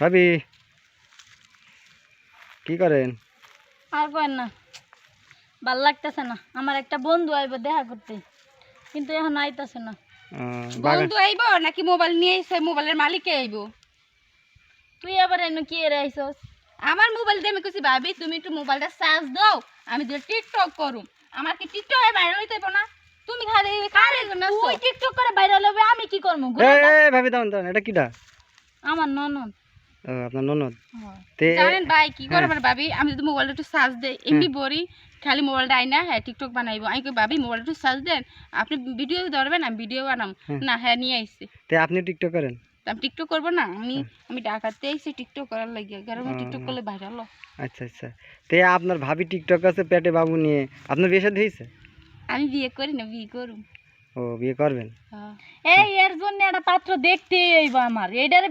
ভাবি কি করেন? আর কয়েন না। ভালো লাগতেছে না। আমার একটা বন্ধু আইব দেখা করতে। কিন্তু এখন আইতাছে না। বন্ধু আইব নাকি মোবাইল নিয়ে এসে মোবাইলের মালিকে আইব। তুই আবার এনে কি এর আইসস আমার মোবাইল দিয়ে আমি কিছু ভাবি তুমি একটু মোবাইলটা চার্জ দাও। আমি যদি টিকটক করুম। আমার কি টিকটকে ভাইরাল হইতে না? তুমি খালি কারে জন্য তুই টিকটক করে ভাইরাল হবে আমি কি করব এ ভাবি দাঁড়ান দাঁড়ান এটা কিটা? আমার ননদ। আপনার ননদ? জানেন ভাই কি করে হ্যাঁ। আমার ভাবি আমি যদি মোবাইলটা একটু চার্জ দেই এমনি বড়ি খালি মোবাইলটা আইনা হ্যাঁ টিকটক বানাইবো। আমি কই ভাবি মোবাইলটা একটু চার্জ দেন আপনি ভিডিও ধরবেন আমি ভিডিও বানাম। না হ্যাঁ নিয়ে তে আপনি টিকটক করেন? আমি টিকটক করব না আমি আমি ডাকাতে আইসি টিকটক করার লাগে গরমে ও। টিকটক করলে ভাইরাল আচ্ছা আচ্ছা। তে আপনার ভাবি টিকটক আছে পেটে বাবু নিয়ে। আপনার বিয়ে হয়েছে আমি বিয়ে করি না বিয়ে করুম। ও বিয়ে করবেন? হ্যাঁ। এই এর জন্য একটা পাত্র দেখতে আইব আমার। এটারে